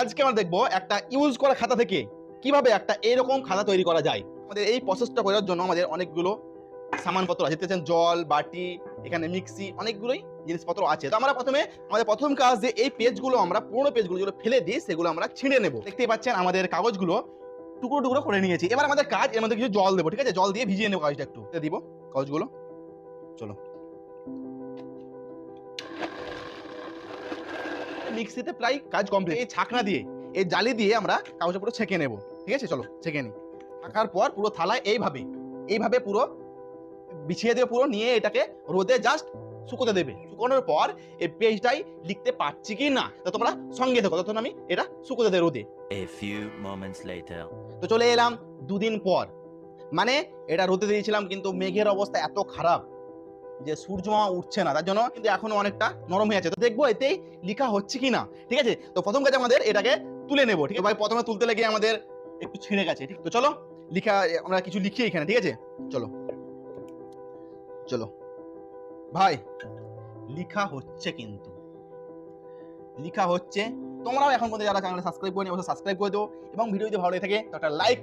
আজকে আমরা দেখব একটা ইউজ করা খাতা থেকে কীভাবে একটা এরকম খাতা তৈরি করা যায়। আমাদের এই প্রসেসটা করার জন্য আমাদের অনেকগুলো সামানপত্র আছে। দেখতে জল, বাটি, এখানে মিক্সি অনেকগুলোই জিনিসপত্র আছে। তো আমরা প্রথমে আমাদের প্রথম কাজ যে এই পেজগুলো আমরা, পুরোনো পেজগুলো যেগুলো ফেলে দিই, সেগুলো আমরা ছিঁড়ে নেব। দেখতেই পাচ্ছেন আমাদের কাগজগুলো টুকরো টুকরো করে নিয়েছি। এবার আমাদের কাজ, এর মধ্যে কিছু জল দেবো, ঠিক আছে? জল দিয়ে ভিজিয়ে নেব কাগজটা একটু। দিব কাগজগুলো। চলো। মিক্সিতে প্রায় কাজ কমপ্লিট এই ছাকনা দিয়ে এই জালি দিয়ে আমরা কাগজটা পুরো ছেঁকে নেব। ঠিক আছে? চলো ছেঁকে নিই ছাকার পর পুরো থালায় এইভাবে এইভাবে পুরো বিছিয়ে দেবে পুরো নিয়ে এটাকে রোদে জাস্ট শুকোতে দেবে। শুকোনোর পর এই পেজটাই লিখতে পারছি কি না তো তোমরা সঙ্গে থাকো তখন আমি এটা শুকোতে দেবো রোদে। A few moments later. তো চলে এলাম দুদিন পর। মানে এটা রোদে দিয়েছিলাম কিন্তু মেঘের অবস্থা এত খারাপ। যে সূর্য উঠছে না, তার জন্য কিন্তু এখনও অনেকটা নরম হয়ে আছে। তো দেখব এতেই লেখা হচ্ছে কি না ঠিক আছে? তো প্রথম কাজ আমাদের এটাকে তুলে নেব, ঠিক আছে? ভাই, প্রথমে তুলতে লেগে আমাদের একটু ছিঁড়ে গেছে, ঠিক? তো চলো, লিখা, আমরা কিছু লিখি এখানে, ঠিক আছে? চলো চলো। ভাই, লিখা হচ্ছে কিন্তু। লিখা হচ্ছে। তোমরাও এখন পর্যন্ত যারা চ্যানেলে সাবস্ক্রাইব করে অবশ্যই সাবস্ক্রাইব করে দিও এবং ভিডিও যদি ভালো লেগে থাকে, তো একটা লাইক